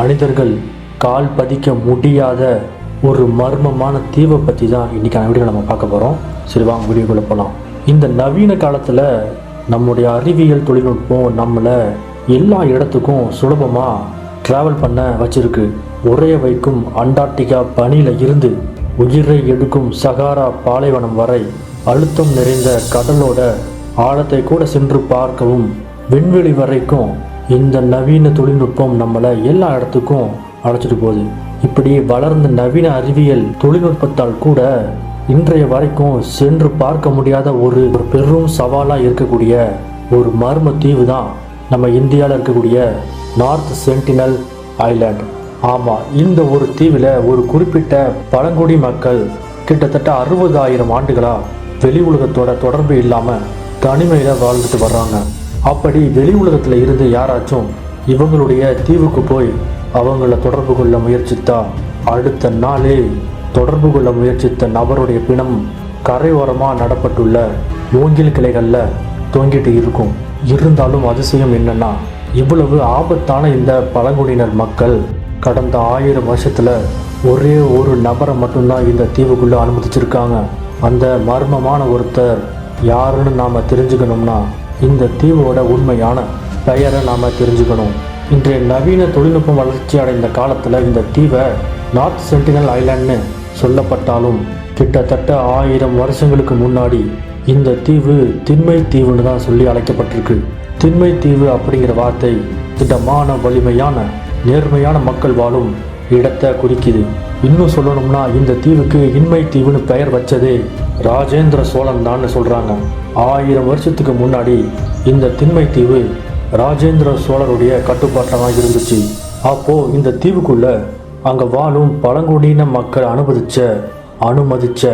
மனிதர்கள் கால் பதிக்க முடியாத ஒரு மர்மமான தீவை பற்றி தான் இன்றைக்கான வீடியோ நம்ம பார்க்க போகிறோம் சரி வாங்க வீடியோக்குள்ளே போகலாம் இந்த நவீன காலத்தில் நம்முடைய அறிவியல் தொழில்நுட்பம் நம்மளை எல்லா இடத்துக்கும் சுலபமாக ட்ராவல் பண்ண வச்சிருக்கு. உரைய வைக்கும் அண்டார்டிகா பனியில் இருந்து உயிரை எடுக்கும் சகாரா பாலைவனம் வரை அழுத்தம் நிறைந்த கடலோட ஆழத்தை கூட சென்று பார்க்கவும் விண்வெளி வரைக்கும் இந்த நவீன தொழில்நுட்பம் நம்மளை எல்லா இடத்துக்கும் அழைச்சிட்டு போகுது. இப்படி வளர்ந்த நவீன அறிவியல் தொழில்நுட்பத்தால் கூட இன்றைய வரைக்கும் சென்று பார்க்க முடியாத ஒரு ஒரு பெரும் சவாலாக இருக்கக்கூடிய ஒரு மர்ம தீவு தான் நம்ம இந்தியாவில் இருக்கக்கூடிய நார்த் சென்டினல் ஐலாண்ட். ஆமாம் இந்த ஒரு தீவில் ஒரு குறிப்பிட்ட பழங்குடி மக்கள் கிட்டத்தட்ட அறுபதாயிரம் ஆண்டுகளாக வெளி உலகத்தோட தொடர்பு இல்லாமல் தனிமையில் வாழ்ந்துட்டு வர்றாங்க. அப்படி வெளி உலகத்தில் இருந்து யாராச்சும் இவங்களுடைய தீவுக்கு போய் அவங்கள தொடர்பு கொள்ள முயற்சித்தா அடுத்த நாளே தொடர்பு கொள்ள முயற்சித்த நபருடைய பிணம் கரையோரமாக நடப்பட்டுள்ள மூங்கில் கிளைகளில் தொங்கிட்டு இருக்கும். இருந்தாலும் அதிசயம் என்னன்னா இவ்வளவு ஆபத்தான இந்த பழங்குடியினர் மக்கள் கடந்த ஆயிரம் வருஷத்தில் ஒரே ஒரு நபரை மட்டும்தான் இந்த தீவுக்குள்ளே அனுமதிச்சிருக்காங்க. அந்த மர்மமான ஒருத்தர் யாருன்னு நாம் தெரிஞ்சுக்கணும்னா இந்த தீவோட உண்மையான பெயரை நாம் தெரிஞ்சுக்கணும். இன்றைய நவீன தொழில்நுட்பம் வளர்ச்சி அடைந்த காலத்தில் இந்த தீவை நார்த் சென்டினல் ஐலாண்ட்னு சொல்லப்பட்டாலும் கிட்டத்தட்ட ஆயிரம் வருஷங்களுக்கு முன்னாடி இந்த தீவு திண்மை தீவுன்னு தான் சொல்லி அழைக்கப்பட்டிருக்கு. திண்மை தீவு அப்படிங்கிற வார்த்தை திடமான வலிமையான நேர்மையான மக்கள் வாழும் இடத்தை குறிக்குது. இன்னும் சொல்லணும்னா இந்த தீவுக்கு இன்மை தீவுன்னு பெயர் வச்சதே ராஜேந்திர சோழன் தான் சொல்கிறாங்க ஆயிரம் வருஷத்துக்கு முன்னாடி இந்த திண்மை தீவு ராஜேந்திர சோழருடைய கட்டுப்பாட்டாக இருந்துச்சு. அப்போது இந்த தீவுக்குள்ள அங்கே வாழும் பழங்குடியின மக்கள் அனுமதிச்ச அனுமதிச்ச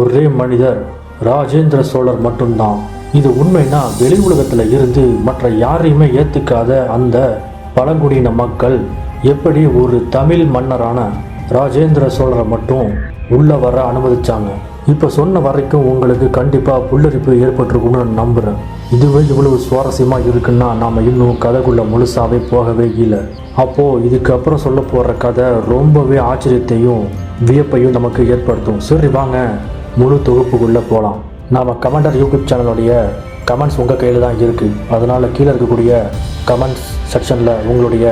ஒரே மனிதர் ராஜேந்திர சோழர் மட்டும்தான். இது உண்மைனா வெளி உலகத்தில் இருந்து மற்ற யாரையுமே ஏற்றுக்காத அந்த பழங்குடியின மக்கள் எப்படி ஒரு தமிழ் மன்னரான ராஜேந்திர சோழரை மட்டும் உள்ளே வர அனுமதிச்சாங்க. இப்போ சொன்ன வரைக்கும் உங்களுக்கு கண்டிப்பாக புல்லரிப்பு ஏற்பட்டிருக்கும்னு நான் நம்புகிறேன் இதுவே இவ்வளவு சுவாரஸ்யமாக இருக்குன்னா நாம் இன்னும் கதைக்குள்ளே முழுசாகவே போகவே இல்லை. அப்போது இதுக்கப்புறம் சொல்ல போகிற கதை ரொம்பவே ஆச்சரியத்தையும் வியப்பையும் நமக்கு ஏற்படுத்தும். சரி வாங்க. முழு தொகுப்புக்குள்ளே போகலாம் நாம் கமெண்டர் யூடியூப் சேனலுடைய கமெண்ட்ஸ் உங்கள் கையில் தான் இருக்குது அதனால் கீழே இருக்கக்கூடிய கமெண்ட்ஸ் செக்ஷனில் உங்களுடைய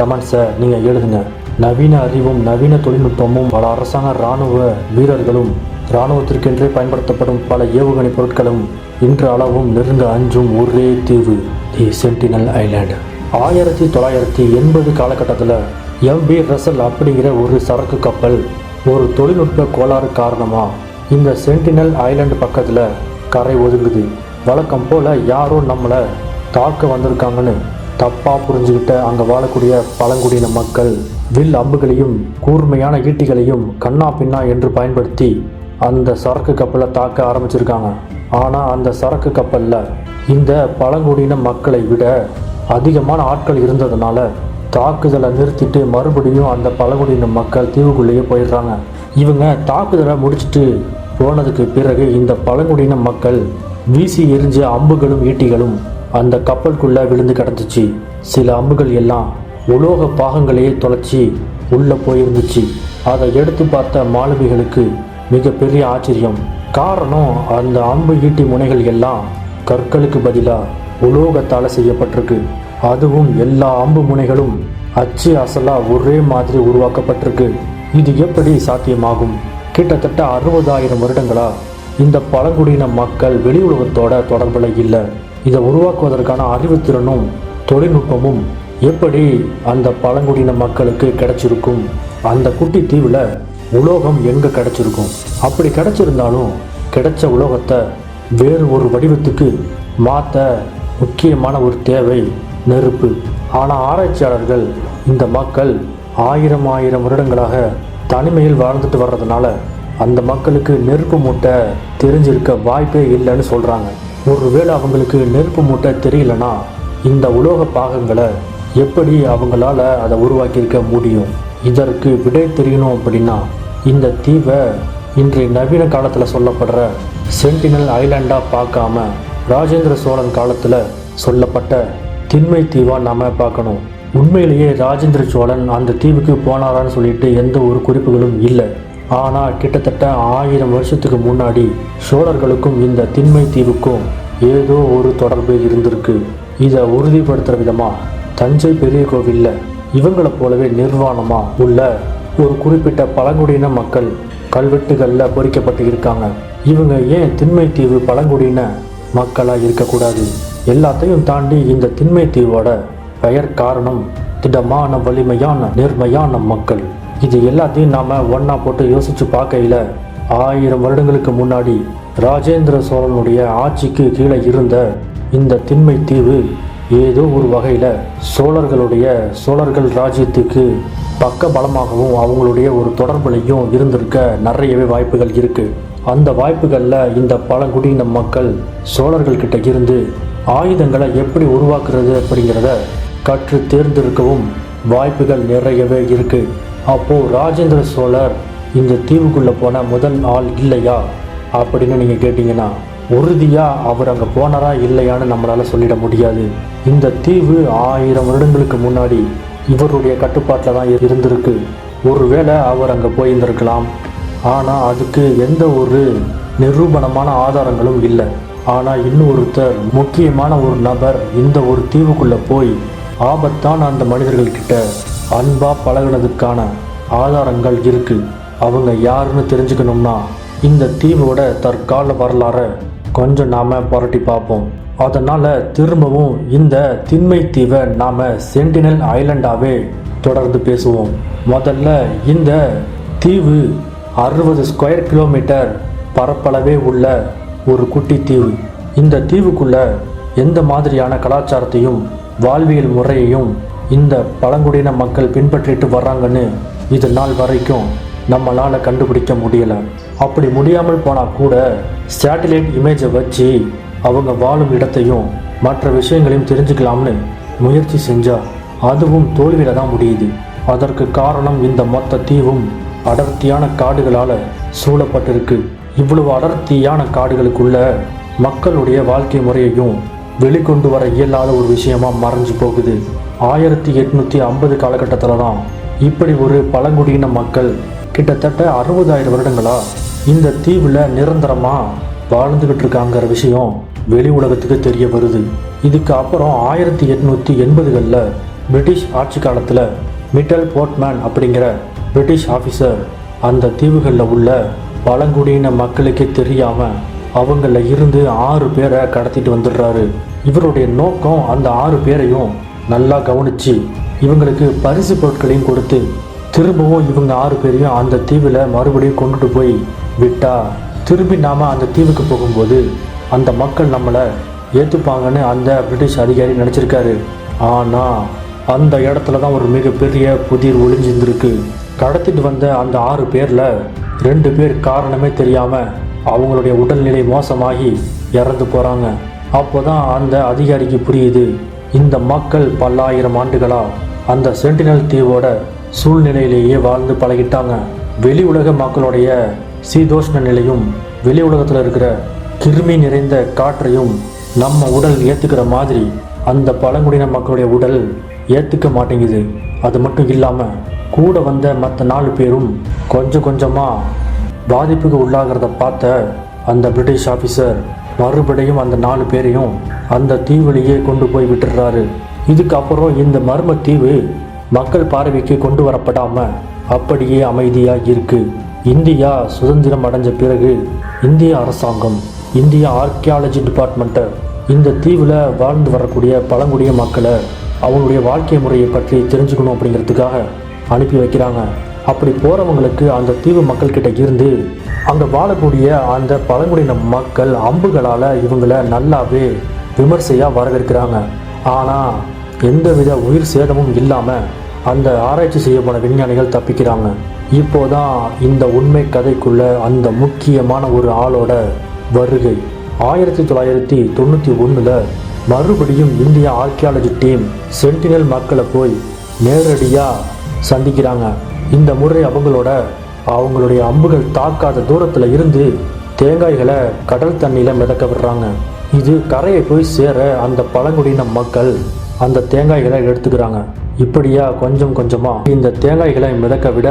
கமெண்ட்ஸை நீங்கள் எழுதுங்க. நவீன அறிவும் நவீன தொழில்நுட்பமும் பல அரசாங்க இராணுவ வீரர்களும் இராணுவத்திற்கென்றே பயன்படுத்தப்படும் பல ஏவுகணை பொருட்களும் இன்று அளவும் நெருங்க அஞ்சும் ஒரே தீவு தி சென்டினல் ஐலாண்டு. ஆயிரத்தி தொள்ளாயிரத்தி எண்பது காலகட்டத்தில் எம்பி ரசல் அப்படிங்கிற ஒரு சரக்கு கப்பல் ஒரு தொழில்நுட்ப கோளாறு காரணமாக இந்த சென்டினல் ஐலாண்டு பக்கத்தில் கரை ஒதுங்குது. வழக்கம் போல் யாரோ நம்மளை தாக்க வந்திருக்காங்கன்னு தப்பாக புரிஞ்சுக்கிட்ட அங்கே வாழக்கூடிய பழங்குடியின மக்கள் வில் அம்புகளையும் கூர்மையான ஈட்டிகளையும் கண்ணா பின்னா என்று பயன்படுத்தி அந்த சரக்கு கப்பலை தாக்க ஆரம்பிச்சிருக்காங்க. ஆனால் அந்த சரக்கு கப்பலில் இந்த பழங்குடியின மக்களை விட அதிகமான ஆட்கள் இருந்ததுனால தாக்குதலை நிறுத்திட்டு மறுபடியும் அந்த பழங்குடியின மக்கள் தீவுக்குள்ளேயே போயிடுறாங்க. இவங்க தாக்குதலை முடிச்சுட்டு போனதுக்கு பிறகு இந்த பழங்குடியின மக்கள் வீசி எரிஞ்ச அம்புகளும் ஈட்டிகளும் அந்த கப்பலுக்குள்ளே விழுந்து கிடந்துச்சு. சில அம்புகள் எல்லாம் உலோக பாகங்களையே தொலைச்சி உள்ளே போயிருந்துச்சு. அதை எடுத்து பார்த்த மாலுமிகளுக்கு மிகப்பெரிய ஆச்சரியம். காரணம் அந்த அம்பு ஈட்டி முனைகள் எல்லாம் கற்களுக்கு பதிலாக உலோகத்தால் செய்யப்பட்டிருக்கு. அதுவும் எல்லா அம்பு முனைகளும் அச்சு அசலா ஒரே மாதிரி உருவாக்கப்பட்டிருக்கு. இது எப்படி சாத்தியமாகும்? கிட்டத்தட்ட அறுபதாயிரம் வருடங்களா இந்த பழங்குடியின மக்கள் வெளி உலகத்தோட தொடர்பில் இல்லை. இதை உருவாக்குவதற்கான அறிவுத்திறனும் தொழில்நுட்பமும் எப்படி அந்த பழங்குடியின மக்களுக்கு கிடைச்சிருக்கும்? அந்த குட்டி தீவில் உலோகம் எங்கே கிடைச்சிருக்கும்? அப்படி கிடைச்சிருந்தாலும் கிடைச்ச உலோகத்தை வேறு ஒரு வடிவத்துக்கு மாற்ற முக்கியமான ஒரு தேவை நெருப்பு. ஆனால் ஆராய்ச்சியாளர்கள் இந்த மக்கள் ஆயிரம் ஆயிரம் வருடங்களாக தனிமையில் வாழ்ந்துட்டு வர்றதுனால அந்த மக்களுக்கு நெருப்பு மூட்டை தெரிஞ்சிருக்க வாய்ப்பே இல்லைன்னு சொல்கிறாங்க ஒருவேளை அவங்களுக்கு நெருப்பு மூட்டை தெரியலனா இந்த உலோக பாகங்களை எப்படி அவங்களால அதை உருவாக்கியிருக்க முடியும்? இதற்கு விடை தெரியணும் அப்படின்னா இந்த தீவை இன்றைய நவீன காலத்தில் சொல்லப்படுற சென்டினல் ஐலாண்டாக பார்க்காம ராஜேந்திர சோழன் காலத்தில் சொல்லப்பட்ட திண்மை தீவாக நாம் பார்க்கணும். உண்மையிலேயே ராஜேந்திர சோழன் அந்த தீவுக்கு போனாரான்னு சொல்லிட்டு எந்த ஒரு குறிப்புகளும் இல்லை. ஆனால் கிட்டத்தட்ட ஆயிரம் வருஷத்துக்கு முன்னாடி சோழர்களுக்கும் இந்த திண்மை தீவுக்கும் ஏதோ ஒரு தொடர்பு இருந்திருக்கு. இதை உறுதிப்படுத்துகிற விதமாக தஞ்சை பெரிய கோவிலில் இவங்களை போலவே நிர்வாணமாக உள்ள ஒரு குறிப்பிட்ட பழங்குடியின மக்கள் கல்வெட்டுகளில் பொறிக்கப்பட்டு இருக்காங்க. இவங்க ஏன் திண்மை தீவு பழங்குடியின மக்களாக இருக்கக்கூடாது? எல்லாத்தையும் தாண்டி இந்த திண்மை தீவோட பெயர் காரணம் திடமான வலிமையான நேர்மையான மக்கள். இது எல்லாத்தையும் நாம் ஒன்றா போட்டு யோசித்து பார்க்கையில் ஆயிரம் வருடங்களுக்கு முன்னாடி ராஜேந்திர சோழனுடைய ஆட்சிக்கு கீழே இருந்த இந்த திண்மை தீவு ஏதோ ஒரு வகையில் சோழர்களுடைய சோழர்கள் ராஜ்யத்துக்கு பக்க பலமாகவும் அவங்களுடைய ஒரு தொடர்புலையும் இருந்திருக்க நிறையவே வாய்ப்புகள் இருக்குது அந்த வாய்ப்புகளில் இந்த பழங்குடியின மக்கள் சோழர்கள்கிட்ட இருந்து ஆயுதங்களை எப்படி உருவாக்குறது அப்படிங்கிறத கற்று தேர்ந்தெடுக்கவும் வாய்ப்புகள் நிறையவே இருக்குது அப்போது ராஜேந்திர சோழர் இந்த தீவுக்குள்ளே போன முதல் ஆள் இல்லையா? அப்படின்னு நீங்கள் கேட்டிங்கன்னா உறுதியாக அவர் அங்கே போனாரா இல்லையான்னு நம்மளால சொல்லிட முடியாது. இந்த தீவு ஆயிரம் வருடங்களுக்கு முன்னாடி இவருடைய கட்டுப்பாட்டில் தான் இருந்திருக்கு. ஒருவேளை அவர் அங்கே போயிருந்திருக்கலாம். ஆனால் அதுக்கு எந்த ஒரு நிரூபணமான ஆதாரங்களும் இல்லை. ஆனால் இன்னொருத்தர் முக்கியமான ஒரு நபர் இந்த ஒரு தீவுக்குள்ளே போய் ஆபத்தான அந்த மனிதர்கள் அன்பாக அன்பா பழகுனதுக்கான ஆதாரங்கள் இருக்கு. அவங்க யாருன்னு தெரிஞ்சுக்கணும்னா இந்த தீவோட தற்கால வரலாறை கொஞ்சம் நாம புரட்டி பார்ப்போம். அதனால திரும்பவும் இந்த திண்மை தீவை நாம சென்டினல் ஐலண்டாவே தொடர்ந்து பேசுவோம். முதல்ல இந்த தீவு அறுபது ஸ்கொயர் கிலோமீட்டர் பரப்பளவே உள்ள ஒரு குட்டி தீவு. இந்த தீவுக்குள்ள எந்த மாதிரியான கலாச்சாரத்தையும் வாழ்வியல் முறையையும் இந்த பழங்குடியின மக்கள் பின்பற்றிட்டு வர்றாங்கன்னு இது நாள் வரைக்கும் நம்மளால் கண்டுபிடிக்க முடியலை. அப்படி முடியாமல் போனால் கூட சேட்டலைட் இமேஜை வச்சு அவங்க வாழும் இடத்தையும் மற்ற விஷயங்களையும் தெரிஞ்சுக்கலாம்னு முயற்சி செஞ்சால் அதுவும் தோல்வியில தான் முடியுது. அதற்கு காரணம் இந்த மொத்த தீவும் அடர்த்தியான காடுகளால் சூழப்பட்டிருக்கு. இவ்வளவு அடர்த்தியான காடுகளுக்குள்ள மக்களுடைய வாழ்க்கை முறையையும் வெளிக்கொண்டு வர இயலாத ஒரு விஷயமா மறைஞ்சு போகுது. ஆயிரத்தி எட்நூத்தி ஐம்பது காலகட்டத்தில் தான் இப்படி ஒரு பழங்குடியின மக்கள் கிட்டத்தட்ட அறுபதாயிரம் வருடங்களா இந்த தீவுல நிரந்தரமா வாழ்ந்துகிட்டு இருக்காங்கிற விஷயம் வெளி உலகத்துக்கு தெரிய வருது. இதுக்கு அப்புறம் ஆயிரத்தி எட்நூத்தி எண்பதுகளில் பிரிட்டிஷ் ஆட்சி காலத்தில் மிட்டல் போர்ட்மேன் அப்படிங்கிற பிரிட்டிஷ் ஆஃபீஸர் அந்த தீவுகளில் உள்ள பழங்குடியின மக்களுக்கே தெரியாம அவங்கள இருந்து ஆறு பேரை கடத்திட்டு வந்துடுறாரு. இவருடைய நோக்கம் அந்த ஆறு பேரையும் நல்லா கவனிச்சு இவங்களுக்கு பரிசு பொருட்களையும் கொடுத்து திரும்பவும் இவங்க ஆறு பேரையும் அந்த தீவில் மறுபடியும் கொண்டுட்டு போய் விட்டா திரும்பி நாம் அந்த தீவுக்கு போகும்போது அந்த மக்கள் நம்மளை ஏற்றுப்பாங்கன்னு அந்த பிரிட்டிஷ் அதிகாரி நினச்சிருக்காரு. ஆனால் அந்த இடத்துல தான் ஒரு மிகப்பெரிய புதிர் ஒளிஞ்சிருந்திருக்கு. கடத்திட்டு வந்த அந்த ஆறு பேரில் ரெண்டு பேர் காரணமே தெரியாமல் அவங்களுடைய உடல்நிலை மோசமாகி இறந்து போகிறாங்க அப்போ தான் அந்த அதிகாரிக்கு புரியுது இந்த மக்கள் பல்லாயிரம் ஆண்டுகளாக அந்த சென்டினல் தீவோட சூழ்நிலையிலேயே வாழ்ந்து பழகிட்டாங்க. வெளி உலக மக்களுடைய சீதோஷ்ண நிலையும் வெளி உலகத்தில் இருக்கிற கிருமி நிறைந்த காற்றையும் நம்ம உடல் ஏற்றுக்கிற மாதிரி அந்த பழங்குடியின மக்களுடைய உடல் ஏற்றுக்க மாட்டேங்குது. அது மட்டும் இல்லாமல் கூட வந்த மற்ற நாலு பேரும் கொஞ்சம் கொஞ்சமாக பாதிப்புக்கு உள்ளாகிறத பார்த்த அந்த பிரிட்டிஷ் ஆஃபீஸர் மறுபடியும் அந்த நாலு பேரையும் அந்த தீவுலேயே கொண்டு போய் விட்டுடுறாரு. இதுக்கப்புறம் இந்த மர்ம தீவு மக்கள் பார்வைக்கு கொண்டு வரப்படாமல் அப்படியே அமைதியாக இருக்கு. இந்தியா சுதந்திரம் அடைஞ்ச பிறகு இந்திய அரசாங்கம் இந்திய ஆர்கியாலஜி டிபார்ட்மெண்ட்டை இந்த தீவில் வாழ்ந்து வரக்கூடிய பழங்குடிய மக்களை அவங்களுடைய வாழ்க்கை முறையை பற்றி தெரிஞ்சுக்கணும் அப்படிங்கிறதுக்காக அனுப்பி வைக்கிறாங்க. அப்படி போகிறவங்களுக்கு அந்த தீவு மக்கள்கிட்ட இருந்து அங்கே வாழக்கூடிய அந்த பழங்குடியின மக்கள் அம்புகளால் இவங்களை நல்லாவே விமர்சையாக வரவேற்கிறாங்க. ஆனால் எந்தவித உயிர் சேதமும் இல்லாமல் அந்த ஆராய்ச்சி செய்யப்பட்ட விஞ்ஞானிகள் தப்பிக்கிறாங்க. இப்போதான் இந்த உண்மை கதைக்குள்ள அந்த முக்கியமான ஒரு ஆளோட வருகை. ஆயிரத்தி தொள்ளாயிரத்தி தொண்ணூற்றி ஒன்றில் மறுபடியும் இந்திய ஆர்கியாலஜி டீம் சென்டினல் மக்களை போய் நேரடியாக சந்திக்கிறாங்க. இந்த முறை அவங்களோட அவங்களுடைய அம்புகள் தாக்காத தூரத்தில் இருந்து தேங்காய்களை கடல் தண்ணியில் மிதக்க விடுறாங்க. இது கரையை போய் சேர அந்த பழங்குடியின மக்கள் அந்த தேங்காய்களை எடுத்துக்கிறாங்க. இப்படியா கொஞ்சம் கொஞ்சமாக இந்த தேங்காய்களை மிதக்க விட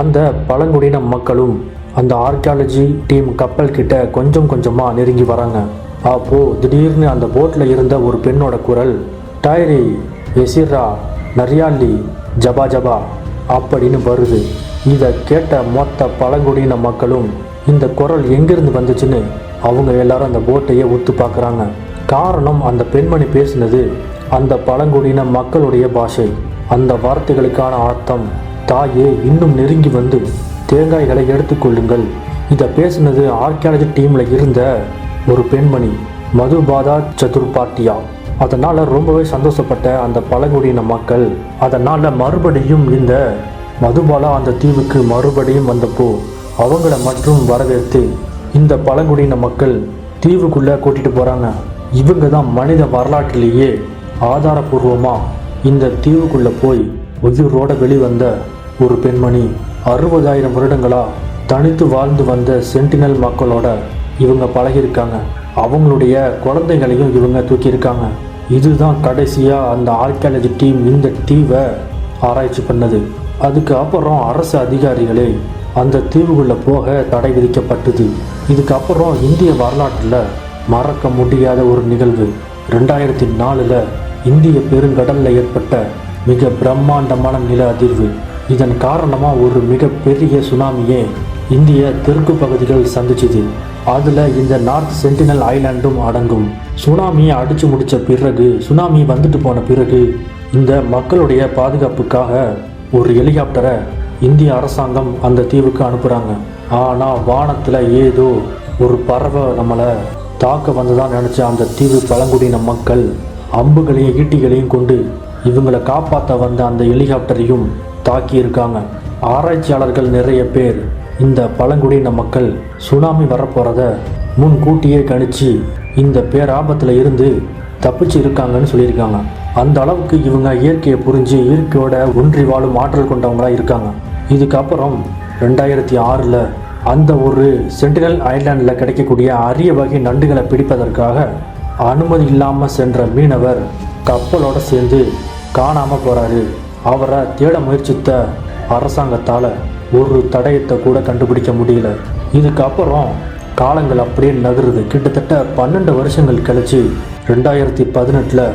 அந்த பழங்குடியின மக்களும் அந்த ஆர்கியாலஜி டீம் கப்பல் கிட்ட கொஞ்சம் கொஞ்சமாக நெருங்கி வராங்க. அப்போ திடீர்னு அந்த போட்டில் இருந்த ஒரு பெண்ணோட குரல் டைரி எசிரா நரியாலி ஜபா ஜபா அப்படின்னு வருது. இதை கேட்ட மொத்த பழங்குடியின மக்களும் இந்த குரல் எங்கிருந்து வந்துச்சுன்னு அவங்க எல்லாரும் அந்த போட்டையே ஒத்து பார்க்குறாங்க. காரணம் அந்த பெண்மணி பேசினது அந்த பழங்குடியின மக்களுடைய பாஷை. அந்த வார்த்தைகளுக்கான அர்த்தம் தாயே இன்னும் நெருங்கி வந்து தேங்காய்களை எடுத்துக்கொள்ளுங்கள் இதை பேசினது ஆர்கியாலஜி டீமில் இருந்த ஒரு பெண்மணி மதுபாதா சதுர்பாட்டியா. அதனால் ரொம்பவே சந்தோஷப்பட்ட அந்த பழங்குடியின மக்கள் அதனால் மறுபடியும் இந்த மதுபாலா அந்த தீவுக்கு மறுபடியும் வந்தப்போ அவங்கள மட்டும் வரவேற்று இந்த பழங்குடியின மக்கள் தீவுக்குள்ளே கூட்டிட்டு போகிறாங்க இவங்க தான் மனித வரலாற்றிலேயே ஆதாரபூர்வமாக இந்த தீவுக்குள்ளே போய் உயிரோட வெளிவந்த ஒரு பெண்மணி. அறுபதாயிரம் வருடங்களாக தனித்து வாழ்ந்து வந்த சென்டினல் மக்களோட இவங்க பழகியிருக்காங்க. அவங்களுடைய குழந்தைகளையும் இவங்க தூக்கியிருக்காங்க. இதுதான் கடைசியாக அந்த ஆர்கியாலஜி டீம் இந்த தீவை ஆராய்ச்சி பண்ணது. அதுக்கு அப்புறம் அரசு அதிகாரிகளே அந்த தீவுக்குள்ள போக தடை விதிக்கப்பட்டது. இதுக்கப்புறம் இந்திய வரலாற்றில் மறக்க முடியாத ஒரு நிகழ்வு. ரெண்டாயிரத்தி நாலில் இந்திய பெருங்கடலில் ஏற்பட்ட மிக பிரம்மாண்டமான நில அதிர்வு. இதன் காரணமாக ஒரு மிகப்பெரிய சுனாமியே இந்திய தெற்கு பகுதிகள் சந்திச்சுது. அதில் இந்த நார்த் சென்டினல் ஐலாண்டும் அடங்கும். சுனாமியை அடித்து முடித்த பிறகு சுனாமி வந்துட்டு போன பிறகு இந்த மக்களுடைய பாதுகாப்புக்காக ஒரு ஹெலிகாப்டரை இந்திய அரசாங்கம் அந்த தீவுக்கு அனுப்புகிறாங்க ஆனால் வானத்தில் ஏதோ ஒரு பறவை நம்மளை தாக்க வந்ததான் நினச்ச அந்த தீவு பழங்குடியின மக்கள் அம்புகளையும் ஈட்டிகளையும் கொண்டு இவங்களை காப்பாற்ற வந்த அந்த ஹெலிகாப்டரையும் தாக்கி இருக்காங்க ஆராய்ச்சியாளர்கள் நிறைய பேர் இந்த பழங்குடியின மக்கள் சுனாமி வரப்போகிறத முன்கூட்டியே கணிச்சு இந்த பேராபத்தில் இருந்து தப்பிச்சு இருக்காங்கன்னு சொல்லியிருக்காங்க. அந்த அளவுக்கு இவங்க இயற்கையை புரிஞ்சு இயற்கையோட ஒன்றி வாழும் ஆற்றல் கொண்டவங்களாக இருக்காங்க. இதுக்கப்புறம் ரெண்டாயிரத்தி ஆறில் அந்த ஒரு சென்டினல் ஐலாண்டில் கிடைக்கக்கூடிய அரிய வகை நண்டுகளை பிடிப்பதற்காக அனுமதி இல்லாமல் சென்ற மீனவர் கப்பலோடு சேர்ந்து காணாமல் போகிறாரு அவரை தேட முயற்சித்த அரசாங்கத்தால் ஒரு தடயத்தை கூட கண்டுபிடிக்க முடியல. இதுக்கப்புறம் காலங்கள் அப்படியே நகருது. கிட்டத்தட்ட பன்னெண்டு வருஷங்கள் கழிச்சு ரெண்டாயிரத்தி பதினெட்டில்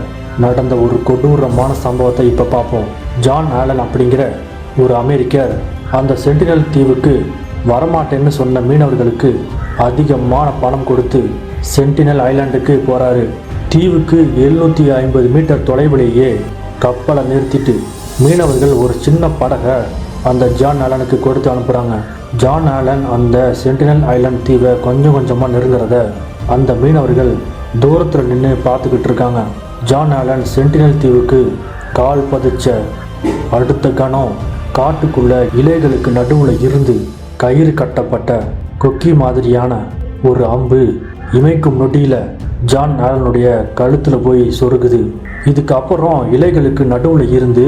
நடந்த ஒரு கொடூரமான சம்பவத்தை இப்போ பார்ப்போம். ஜான் ஆலன் அப்படிங்கிற ஒரு அமெரிக்கர் அந்த சென்டினல் தீவுக்கு வரமாட்டேன்னு சொன்ன மீனவர்களுக்கு அதிகமான பணம் கொடுத்து சென்டினல் ஐலாண்டுக்கு போகிறாரு தீவுக்கு எழுநூற்றி ஐம்பது மீட்டர் தொலைவிலேயே கப்பலை நிறுத்திட்டு மீனவர்கள் ஒரு சின்ன படகை அந்த ஜான் ஆலனுக்கு கொடுத்து அனுப்புகிறாங்க ஜான் ஆலன் அந்த சென்டினல் ஐலாண்ட் தீவை கொஞ்சம் கொஞ்சமாக நெருங்குறத அந்த மீனவர்கள் தூரத்தில் நின்று பார்த்துக்கிட்டு இருக்காங்க. ஜான் ஆலன் சென்டினல் தீவுக்கு கால் பதிச்ச அடுத்த கணம் காட்டுக்குள்ள இலைகளுக்கு நடுவில் இருந்து கயிறு கட்டப்பட்ட கொக்கி மாதிரியான ஒரு அம்பு இமைக்கும் நொடியில் ஜான் ஆலனுடைய கழுத்தில் போய் சொருகுது. இதுக்கப்புறம் இலைகளுக்கு நடுவில் இருந்து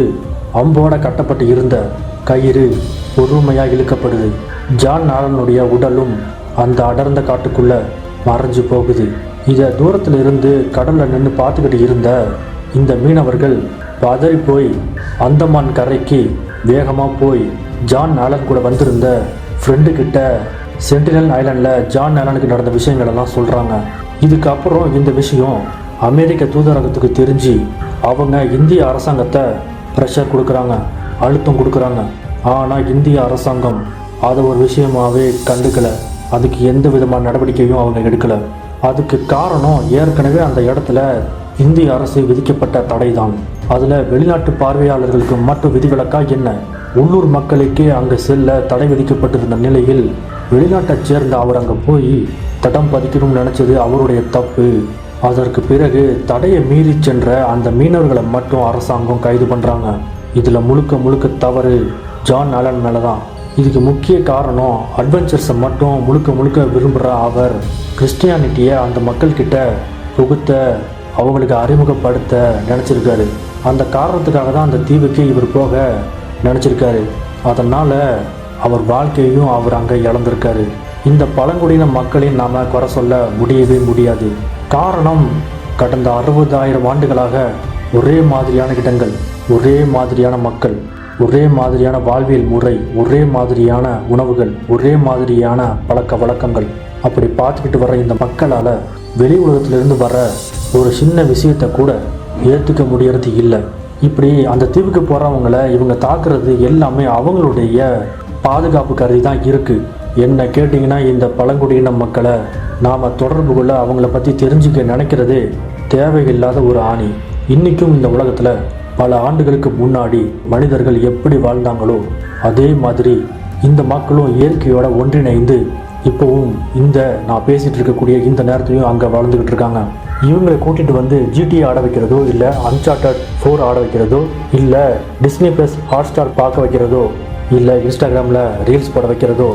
அம்போட கட்டப்பட்டு இருந்த கயிறு பொறுமையாக இழுக்கப்படுது. ஜான் ஆலனுடைய உடலும் அந்த அடர்ந்த காட்டுக்குள்ள மறைஞ்சு போகுது. இதை தூரத்தில் இருந்து கடலில் நின்று பார்த்துக்கிட்டு இருந்த இந்த மீனவர்கள் பதறி போய் அந்தமான் கரைக்கு வேகமாக போய் ஜான் ஆலன் கூட வந்திருந்த ஃப்ரெண்டு கிட்ட சென்டினல் ஐலண்டில் ஜான் ஆலனுக்கு நடந்த விஷயங்களெல்லாம் சொல்கிறாங்க இதுக்கப்புறம் இந்த விஷயம் அமெரிக்க தூதரகத்துக்கு தெரிஞ்சு அவங்க இந்திய அரசாங்கத்தை ப்ரெஷர் கொடுக்குறாங்க அழுத்தம் கொடுக்குறாங்க. ஆனால் இந்திய அரசாங்கம் அதை ஒரு விஷயமாவே கண்டுக்கலை. அதுக்கு எந்த விதமான நடவடிக்கையும் அவங்க எடுக்கலை. அதுக்கு காரணம் ஏற்கனவே அந்த இடத்துல இந்திய அரசு விதிக்கப்பட்ட தடை தான் அதில் வெளிநாட்டு பார்வையாளர்களுக்கு மட்டும் விதிவிலக்கா என்ன? உள்ளூர் மக்களுக்கே அங்கே செல்ல தடை விதிக்கப்பட்டிருந்த நிலையில் வெளிநாட்டைச் சேர்ந்த அவர் அங்கே போய் தடம் பதிக்கணும்னு நினச்சது அவருடைய தப்பு. அதற்கு பிறகு தடையை மீறி சென்ற அந்த மீனவர்களை மட்டும் அரசாங்கம் கைது பண்ணுறாங்க இதில் முழுக்க முழுக்க தவறு ஜான் அலன் மேலே தான் இதுக்கு முக்கிய காரணம் அட்வென்ச்சர்ஸை மட்டும் முழுக்க முழுக்க விரும்புகிற அவர் கிறிஸ்டியானிட்டியை அந்த மக்கள்கிட்ட புகுத்த அவங்களுக்கு அறிமுகப்படுத்த நினச்சிருக்காரு. அந்த காரணத்துக்காக தான் அந்த தீவுக்கு இவர் போக நினச்சிருக்காரு. அதனால் அவர் வாழ்க்கையையும் அவர் அங்கே இழந்திருக்காரு. இந்த பழங்குடியின மக்களையும் நாம் குறை சொல்ல முடியவே முடியாது. காரணம் கடந்த அறுபதாயிரம் ஆண்டுகளாக ஒரே மாதிரியான இடங்கள் ஒரே மாதிரியான மக்கள். ஒரே மாதிரியான வாழ்வியல் முறை ஒரே மாதிரியான உணவுகள் ஒரே மாதிரியான பழக்க வழக்கங்கள். அப்படி பார்த்துக்கிட்டு வர இந்த மக்களால் வெளி உலகத்திலிருந்து வர ஒரு சின்ன விஷயத்தை கூட ஏற்றுக்க முடியறது இல்லை. இப்படி அந்த தீவுக்கு போகிறவங்கள இவங்க தாக்குறது எல்லாமே அவங்களுடைய பாதுகாப்பு கருதி தான் இருக்குது என்ன கேட்டிங்கன்னா இந்த பழங்குடியின மக்களை நாம் தொடர்பு கொள்ள அவங்கள பற்றி தெரிஞ்சுக்க நினைக்கிறதே தேவையில்லாத ஒரு ஆணி. இன்றைக்கும் இந்த உலகத்தில் பல ஆண்டுகளுக்கு முன்னாடி மனிதர்கள் எப்படி வாழ்ந்தாங்களோ அதே மாதிரி இந்த மக்களும் இயற்கையோட ஒன்றிணைந்து இப்போவும் இந்த நான் பேசிகிட்டு இருக்கக்கூடிய இந்த நேரத்துலையும் அங்கே வாழ்ந்துக்கிட்டு இருக்காங்க. இவங்களை கூட்டிகிட்டு வந்து ஜிடி ஆட வைக்கிறதோ இல்லை அன்சார்டட் ஃபோர் ஆட வைக்கிறதோ இல்லை டிஸ்னி ப்ளஸ் ஹாட் ஸ்டார் பார்க்க வைக்கிறதோ இல்லை இன்ஸ்டாகிராமில் ரீல்ஸ் போட வைக்கிறதோ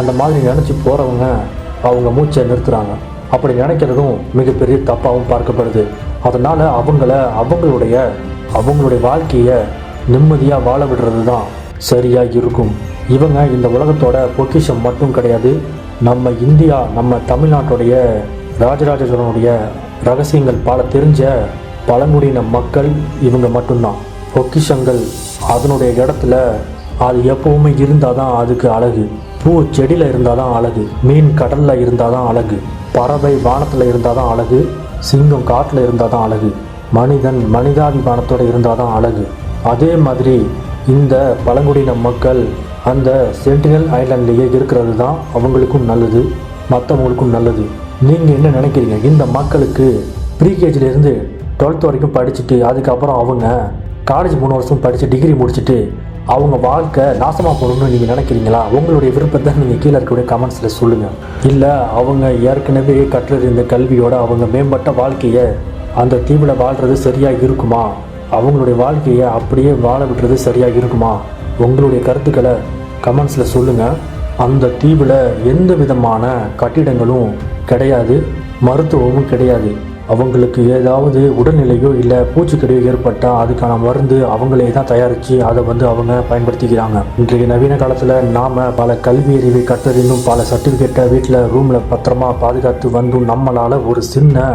அந்த மாதிரி நினச்சி போகிறவங்க அவங்க மூச்சை நிறுத்துகிறாங்க அப்படி நினைக்கிறதும் மிகப்பெரிய தப்பாகவும் பார்க்கப்படுது. அதனால் அவங்கள அவங்களுடைய அவங்களுடைய வாழ்க்கையை நிம்மதியாக வாழ விடுறது தான் சரியாக இருக்கும். இவங்க இந்த உலகத்தோட பொக்கிஷம் மட்டும் கிடையாது நம்ம இந்தியா நம்ம தமிழ்நாட்டுடைய ராஜராஜ சோழனுடைய ரகசியங்கள் பல தெரிஞ்ச பழங்குடியின மக்கள் இவங்க மட்டும்தான். பொக்கிஷங்கள் அதனுடைய இடத்துல அது எப்பவுமே இருந்தால் தான் அதுக்கு அழகு. பூ செடியில் இருந்தால் தான் அழகு. மீன் கடலில் இருந்தால் தான் அழகு. பறவை வானத்தில் இருந்தால் தான் அழகு. சிங்கம் காட்டில் இருந்தால் தான் அழகு. மனிதன் மனிதாபிமானத்தோடு இருந்தால் தான் அழகு. அதே மாதிரி இந்த பழங்குடியின மக்கள் அந்த சென்டினல் ஐலாண்ட்லேயே இருக்கிறது தான் அவங்களுக்கும் நல்லது மற்றவங்களுக்கும் நல்லது. நீங்கள் என்ன நினைக்கிறீங்க? இந்த மக்களுக்கு ப்ரீகேஜிலேருந்து டுவெல்த் வரைக்கும் படிச்சுட்டு அதுக்கப்புறம் அவங்க காலேஜ் மூணு வருஷம் படித்து டிகிரி முடிச்சுட்டு அவங்க வாழ்க்கை நாசமாக போகணும்னு நீங்கள் நினைக்கிறீங்களா? உங்களுடைய விருப்பத்தை நீங்கள் கீழே இருக்கக்கூடிய கமெண்ட்ஸில் சொல்லுங்கள் இல்லை அவங்க ஏற்கனவே கற்றறிந்த கல்வியோட அவங்க மேம்பட்ட வாழ்க்கையை அந்த தீவில் வாழ்கிறது சரியாக இருக்குமா? அவங்களுடைய வாழ்க்கையை அப்படியே வாழ விடுறது சரியாக இருக்குமா? உங்களுடைய கருத்துக்களை கமெண்ட்ஸில் சொல்லுங்கள் அந்த தீவில் எந்த விதமான கட்டிடங்களும் கிடையாது மருத்துவமும் கிடையாது. அவங்களுக்கு ஏதாவது உடல்நிலையோ இல்லை பூச்சிக்கடியோ ஏற்பட்டால் அதுக்கான மருந்து அவங்களே தான் தயாரித்து அதை வந்து அவங்க பயன்படுத்திக்கிறாங்க. இன்றைய நவீன காலத்தில் நாம் பல கல்வி அறிவை கற்றறிந்தும் பல சர்டிஃபிகேட்டை வீட்டில் ரூமில் பத்திரமா பாதுகாத்து வந்தும் நம்மளால் ஒரு சின்ன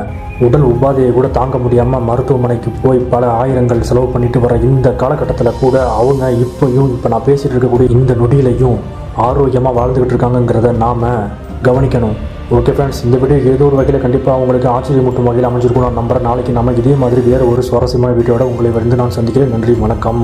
உடல் உபாதையை கூட தாங்க முடியாமல் மருத்துவமனைக்கு போய் பல ஆயிரங்கள் செலவு பண்ணிட்டு வர இந்த காலகட்டத்தில் கூட அவங்க இப்போயும் இப்போ நான் பேசிகிட்டு இருக்கக்கூடிய இந்த நொடியிலையும் ஆரோக்கியமாக வாழ்ந்துக்கிட்டு இருக்காங்கங்கிறத நாம் கவனிக்கணும். ஓகே ஃப்ரெண்ட்ஸ் இந்த வீடியோ ஏதோ ஒரு வகையில் கண்டிப்பாக உங்களுக்கு ஆச்சரியமூட்டும் வகையில் அமைஞ்சிருக்கும் நான் நம்புகிறேன் நாளைக்கு நம்ம இதே மாதிரி வேறு ஒரு சுவாரஸ்யமான வீடியோட உங்களை வந்து நான் சந்திக்கிறேன். நன்றி வணக்கம்.